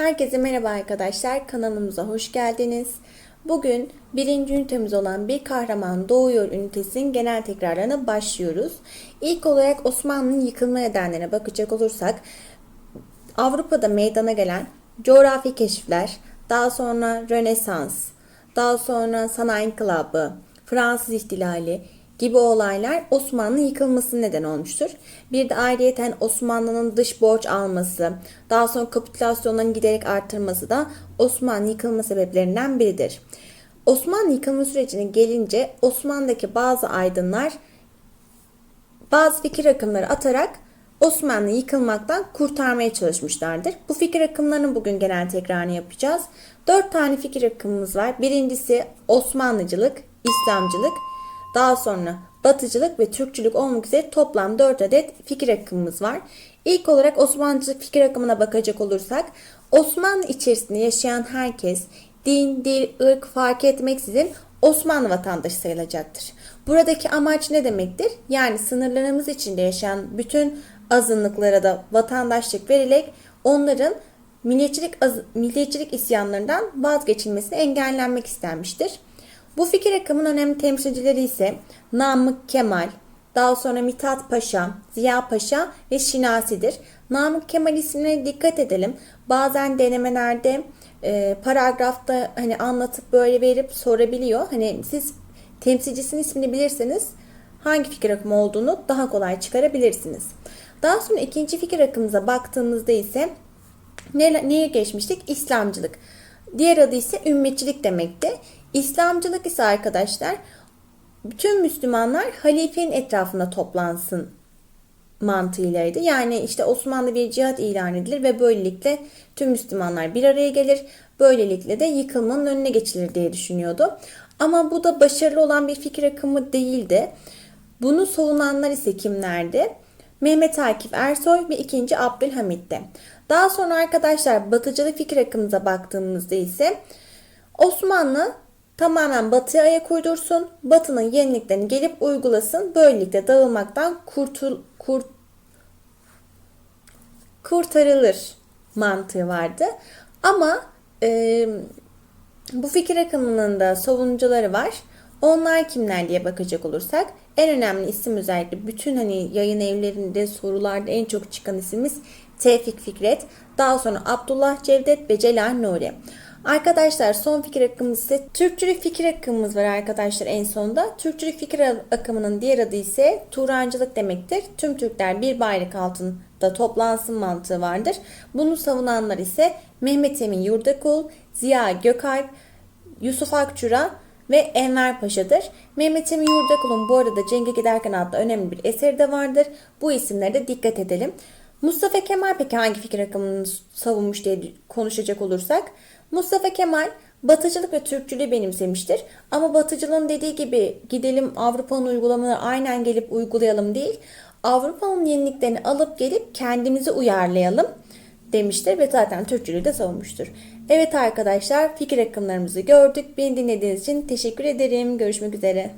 Herkese merhaba arkadaşlar. Kanalımıza hoş geldiniz. Bugün birinci ünitemiz olan Bir Kahraman Doğuyor ünitesinin genel tekrarlarına başlıyoruz. İlk olarak Osmanlı'nın yıkılma nedenlerine bakacak olursak Avrupa'da meydana gelen coğrafi keşifler, daha sonra Rönesans, daha sonra Sanayi İnkılabı, Fransız İhtilali gibi olaylar Osmanlı'nın yıkılmasına neden olmuştur. Bir de ayrıyeten Osmanlı'nın dış borç alması, daha sonra kapitülasyonların giderek artırması da Osmanlı yıkılma sebeplerinden biridir. Osmanlı yıkılma sürecine gelince Osmanlı'daki bazı aydınlar bazı fikir akımları atarak Osmanlı'yı yıkılmaktan kurtarmaya çalışmışlardır. Bu fikir akımlarının bugün genel tekrarını yapacağız. Dört tane fikir akımımız var. Birincisi Osmanlıcılık, İslamcılık, daha sonra Batıcılık ve Türkçülük olmak üzere toplam 4 adet fikir akımımız var. İlk olarak Osmanlıcılık fikir akımına bakacak olursak Osmanlı içerisinde yaşayan herkes din, dil, ırk fark etmeksizin Osmanlı vatandaşı sayılacaktır. Buradaki amaç ne demektir? Yani sınırlarımız içinde yaşayan bütün azınlıklara da vatandaşlık verilerek onların milliyetçilik, milliyetçilik isyanlarından vazgeçilmesi engellenmek istenmiştir. Bu fikir akımının önemli temsilcileri ise Namık Kemal, daha sonra Mithat Paşa, Ziya Paşa ve Şinasi'dir. Namık Kemal isimlerine dikkat edelim. Bazen denemelerde e, paragrafta hani anlatıp böyle verip sorabiliyor. Hani siz temsilcisinin ismini bilirseniz hangi fikir akımı olduğunu daha kolay çıkarabilirsiniz. Daha sonra ikinci fikir akımımıza baktığımızda ise ne, neye geçmiştik? İslamcılık. Diğer adı ise ümmetçilik demekti. İslamcılık ise arkadaşlar bütün Müslümanlar halifenin etrafında toplansın mantığıylaydı. Yani işte Osmanlı bir cihat ilan edilir ve böylelikle tüm Müslümanlar bir araya gelir. Böylelikle de yıkılmanın önüne geçilir diye düşünüyordu. Ama bu da başarılı olan bir fikir akımı değildi. Bunu savunanlar ise kimlerdi? Mehmet Akif Ersoy ve 2. Abdülhamit'ti. Daha sonra arkadaşlar batıcılık fikir akımımıza baktığımızda ise Osmanlı tamamen batıya ayak uydursun, batının yeniliklerini gelip uygulasın, böylelikle dağılmaktan kurtul, kurt, kurtarılır mantığı vardı. Ama e, bu fikir akımının da savunucuları var. Onlar kimler diye bakacak olursak en önemli isim özellikle bütün hani yayın evlerinde sorularda en çok çıkan ismimiz Tevfik Fikret. Daha sonra Abdullah Cevdet ve Celal Nuri. Arkadaşlar son fikir akımımız ise Türkçülük fikir akımımız var arkadaşlar en sonda. Türkçülük fikir akımının diğer adı ise Turancılık demektir. Tüm Türkler bir bayrak altında toplansın mantığı vardır. Bunu savunanlar ise Mehmet Emin Yurdakul, Ziya Gökalp, Yusuf Akçura ve Enver Paşa'dır. Mehmet Emin Yurdakul'un bu arada Cenge Giderken adlı önemli bir eseri de vardır. Bu isimlere de dikkat edelim. Mustafa Kemal peki hangi fikir akımını savunmuş diye konuşacak olursak Mustafa Kemal batıcılık ve Türkçülüğü benimsemiştir. Ama batıcılığın dediği gibi gidelim Avrupa'nın uygulamaları aynen gelip uygulayalım değil. Avrupa'nın yeniliklerini alıp gelip kendimizi uyarlayalım demiştir ve zaten Türkçülüğü de savunmuştur. Evet arkadaşlar fikir akımlarımızı gördük. Beni dinlediğiniz için teşekkür ederim. Görüşmek üzere.